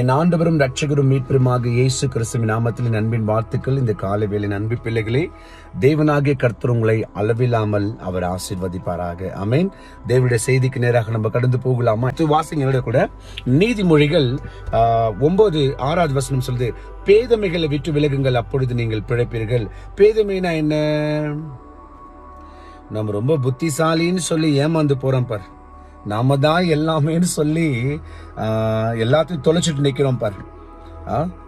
என் ஆண்டவரும் ரட்சகரும் மீட்பருமாக இயேசு கிறிஸ்துவின் நாமத்தில் அன்பின் வாழ்த்துக்கள். இந்த காலை வேலை அன்பு பிள்ளைகளே தேவனாகிய கர்த்தர் உங்களை அளவில்லாமல் அவர் ஆசிர்வதிப்பாராக. அமேன் தேவனுடைய செய்திக்கு நேராக நம்ம கடந்து போகலாமா? வாசிங்களோட கூட. நீதிமொழிகள் ஒன்பது ஆறாவது வசனம் சொல்லுது பேதமைகளை விட்டு விலகுங்கள் அப்பொழுது நீங்கள் பிழைப்பீர்கள். பேதமைனா என்ன? நம்ம ரொம்ப புத்திசாலின்னு சொல்லி ஏமாந்து போறோம் பார். நாம தான் எல்லாமேன்னு சொல்லி எல்லாத்தையும் தொலைச்சிட்டு நிற்கிறோம் பாரு.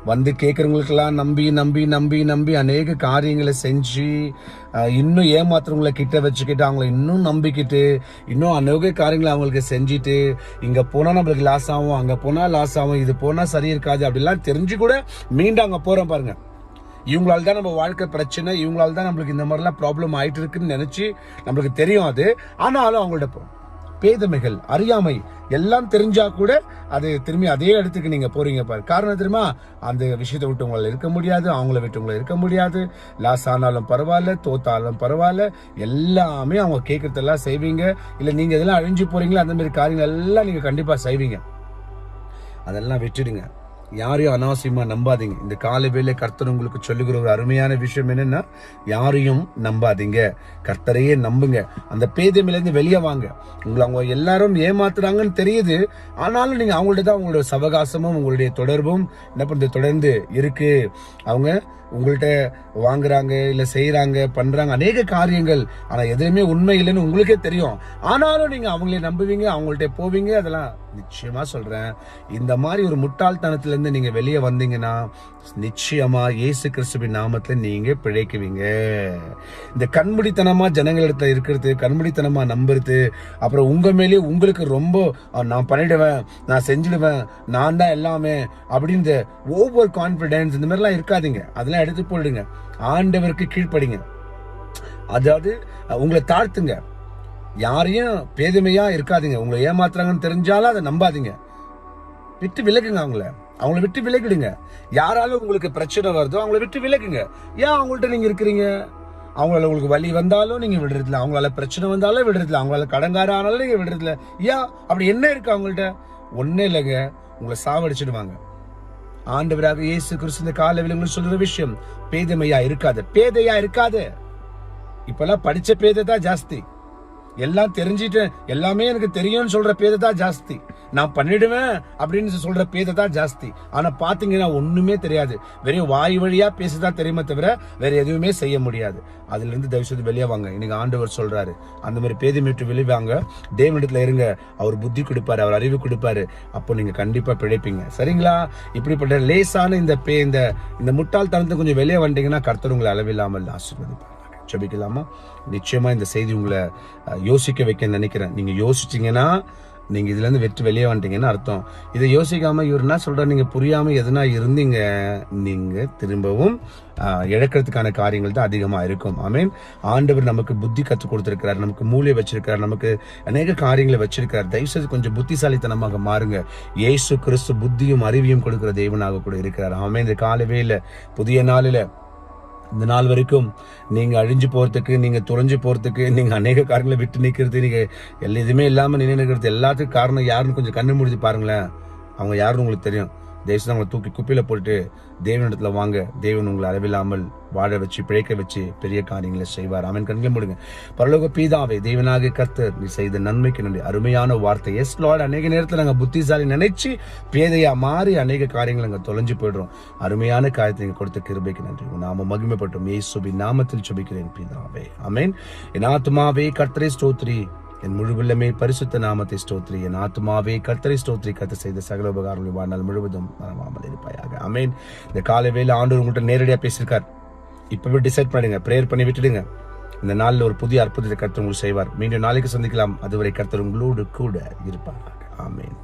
வந்து கேட்குறவங்களுக்கெல்லாம் நம்பி நம்பி நம்பி நம்பி அநேக காரியங்களை செஞ்சு இன்னும் ஏமாத்துறவங்கள கிட்ட வச்சுக்கிட்டு அவங்கள இன்னும் நம்பிக்கிட்டு இன்னும் அநேக காரியங்களை அவங்களுக்கு செஞ்சுட்டு இங்கே போனால் நம்மளுக்கு லாஸ் ஆகும் அங்கே போனால் லாஸ் ஆகும் இது போனால் சரி இருக்காது அப்படிலாம் தெரிஞ்சு கூட மீண்டும் அங்கே போகிறோம் பாருங்கள் இவங்களால தான் நம்ம வாழ்க்கை பிரச்சனை இவங்களால தான் நம்மளுக்கு இந்த மாதிரிலாம் ப்ராப்ளம் ஆயிட்டு இருக்குன்னு நினச்சி நம்மளுக்கு தெரியும் அது. ஆனாலும் அவங்கள்ட்ட போகிறோம் பேதமைகள் அறியாமை எல்லாம் தெரிஞ்சா கூட அது திரும்பி அதே இடத்துக்கு நீங்க போறீங்க பாரு. காரணம் தெரியுமா? அந்த விஷயத்தை விட்டு உங்களை இருக்க முடியாது அவங்கள விட்டு உங்களை இருக்க முடியாது. லாஸ் ஆனாலும் பரவாயில்ல தோத்தாலும் பரவாயில்ல எல்லாமே அவங்க கேட்கறதெல்லாம் செய்வீங்க. இல்ல நீங்க இதெல்லாம் அழிஞ்சு போறீங்களா? அந்த மாதிரி காரியங்கள் எல்லாம் நீங்க கண்டிப்பா செய்வீங்க. அதெல்லாம் விட்டுடுங்க. யாரையும் அனாவசியமாக நம்பாதீங்க. இந்த காலை வேலை கர்த்தர் உங்களுக்கு சொல்லுகிற ஒரு அருமையான விஷயம் என்னன்னா யாரையும் நம்பாதீங்க. கர்த்தரையே நம்புங்க. அந்த பேதமையிலேருந்து வெளியே வாங்க. உங்களை அவங்க எல்லாரும் ஏமாத்துறாங்கன்னு தெரியுது. ஆனாலும் நீங்கள் அவங்கள்ட்ட தான் உங்களோட சவகாசமும் உங்களுடைய தொடர்பும் என்ன பண்ணுறது தொடர்ந்து இருக்கு. அவங்க உங்கள்கிட்ட வாங்குறாங்க இல்லை செய்கிறாங்க பண்ணுறாங்க அநேக காரியங்கள். ஆனால் எதுவுமே உண்மை இல்லைன்னு உங்களுக்கே தெரியும். ஆனாலும் நீங்கள் அவங்களே நம்புவீங்க அவங்கள்ட்ட போவீங்க. அதெல்லாம் நிச்சயமாக சொல்கிறேன் இந்த மாதிரி ஒரு முட்டாள்தனத்தில் இருந்து நீங்க வெளியே வந்தீங்கன்னா நிச்சயமா இயேசு கிறிஸ்துவின் நாமத்துல நீங்க பிழைக்குவீங்க. இந்த கண்முடித்தனமா ஜனங்களிடத்துல இருக்கிறது கண்முடித்தனமா நம்புறது அப்புறம் உங்க மேலே உங்களுக்கு ரொம்ப நான் பண்ணிடுவேன் நான் செஞ்சிடுவேன் நான் தான் எல்லாமே அப்படின்னு ஓவர் கான்பிடன்ஸ் இந்த மாதிரிலாம் இருக்காதீங்க. அதெல்லாம் எடுத்து போயிடுங்க ஆண்டவருக்கு கீழ்ப்படிங்க. அதாவது உங்களை தாழ்த்துங்க. யாரையும் பேதுமையா இருக்காதீங்க. உங்களை ஏமாத்துறாங்கன்னு தெரிஞ்சாலும் அதை நம்பாதீங்க. விட்டு விலகுங்க அவங்கள. அவங்கள விட்டு விலகிடுங்க. யாராலும் உங்களுக்கு பிரச்சனை வருதோ அவங்கள விட்டு விலகுங்க. ஏன் அவங்கள்ட்ட நீங்க இருக்கிறீங்க? அவங்களால உங்களுக்கு வலி வந்தாலும் நீங்க விடுறதில்ல. அவங்களால பிரச்சனை வந்தாலும் விடுறதில்ல. அவங்களால கடங்கார ஆனாலும் நீங்க விடுறதில்ல. ஏன்? அப்படி என்ன இருக்கு அவங்கள்ட்ட? ஒன்றே இல்லைங்க. உங்களை சாவடிச்சிடுவாங்க. ஆண்டவராக இயேசு கிறிஸ்து இந்த கால உங்களுக்கு சொல்ற விஷயம் பேதமையா இருக்காது. பேதையா இருக்காது. இப்பெல்லாம் படிச்ச பேதை தான் ஜாஸ்தி. எல்லாம் தெரிஞ்சிட்டு எல்லாமே எனக்கு தெரியும்னு சொல்ற பேதை தான் ஜாஸ்தி. நான் பண்ணிடுவேன் அப்படின்னு சொல்ற பேதை தான் ஜாஸ்தி. ஆனா பாத்தீங்கன்னா ஒண்ணுமே தெரியாது. வெறும் வாய் வழியா பேசதான் தெரியுமே தவிர வேற எதுவுமே செய்ய முடியாது. அதுல இருந்து தயவு செய்து வெளியே வாங்க. இன்னைக்கு ஆண்டவர் சொல்றாரு. அந்த மாதிரி பேதை மீட்டு வெளிவாங்க தேவனிடத்துல இருங்க. அவர் புத்தி கொடுப்பாரு. அவர் அறிவு கொடுப்பாரு. அப்போ நீங்க கண்டிப்பா பிழைப்பீங்க. சரிங்களா? இப்படிப்பட்ட லேசான இந்த பே இந்த இந்த முட்டாள்தனத்தை கொஞ்சம் வெளியே வந்துட்டீங்கன்னா கர்த்தர் உங்களை அளவில்லாமல் ஆசீர்வதிப்பார். ஜெபிக்கலாமா நிச்சயமாக இந்த செய்தி உங்களை யோசிக்க வைக்க நினைக்கிறேன். நீங்கள் யோசிச்சிங்கன்னா நீங்கள் இதுலேருந்து வெற்றி வெளியே வந்துட்டீங்கன்னு அர்த்தம். இதை யோசிக்காமல் இவர் என்ன சொல்கிறார் நீங்கள் புரியாமல் எதுனா இருந்தீங்க நீங்கள் திரும்பவும் இழக்கிறதுக்கான காரியங்கள் தான் அதிகமாக இருக்கும். ஆமீன். ஆண்டவர் நமக்கு புத்தி கற்றுக் கொடுத்துருக்கிறார். நமக்கு மூளை வச்சிருக்கிறார். நமக்கு அநேக காரியங்களை வச்சிருக்கிறார். தயவுசெய்து கொஞ்சம் புத்திசாலித்தனமாக மாறுங்க. இயேசு கிறிஸ்து புத்தியும் அறிவியும் கொடுக்கிற தெய்வனாக கூட இருக்கிறார். ஆமென். இந்த காலவேல புதிய நாளில் இந்த நாள் வரைக்கும் நீங்கள் அழிஞ்சு போகிறதுக்கு நீங்கள் துறைஞ்சு போகிறதுக்கு நீங்கள் அநேக காரியங்களை விட்டு நிற்கிறது நீங்கள் எல்லா எதுவுமே இல்லாமல் நின்று நிற்கிறது எல்லாத்துக்கும் காரணம் யாருன்னு கொஞ்சம் கண்ணு முடிஞ்சு பாருங்களேன். அவங்க யாருன்னு உங்களுக்கு தெரியும். தேசம் அவங்களை தூக்கி குப்பையில் போட்டு தேவனிடத்தில் வாங்க. தேவன் உங்களை அளவில்லாமல் வாழ வச்சு பிழைக்க வச்சு பெரிய காரியங்களை செய்வார். அவன் கண்களை முடிங்க. பரலோக பீதாவே தேவனாக கர்த்தர் நீ செய்த நன்மைக்கு நன்றி. அருமையான வார்த்தை. எஸ் லார்ட் அநேக நேரத்தில் நாங்கள் புத்திசாலி நினைச்சு பேதையா மாறி அநேக காரியங்கள் நாங்கள் தொலைஞ்சு போயிடுறோம். அருமையான காரியத்தை நீங்கள் கொடுத்த கிருபைக்கு நன்றி. உன் நாம மகிமைப்பட்டோம். இயேசுபி நாமத்தில் சுபிக்கிறேன் பீதாவே. அமேன் என் ஆத்மாவே கர்த்தரே ஸ்தோத்ரி என் முழுவில்லமே பரிசுத்த நாமத்தை ஸ்தோத்ரி என் ஆத்மாவே கர்த்தரை ஸ்தோத்ரி கர்த்தர் செய்த சகல உபகாரங்களை வாழ்நாள் முழுவதும் மறவாமல் இருப்பாயாக. அமேன் இந்த காலை வேலை ஆண்டு உங்கள்கிட்ட நேரடியாக பேசியிருக்கார். இப்பவே டிசைட் பண்ணிடுங்க. ப்ரேயர் பண்ணி விட்டுடுங்க. இந்த நாளில் ஒரு புதிய அற்புதத்தை கர்த்தர் உங்களுக்கு செய்வார். மீண்டும் நாளைக்கு சந்திக்கலாம். அதுவரை கர்த்தர் உங்களோடு கூட இருப்பார்கள் ஆமேன்.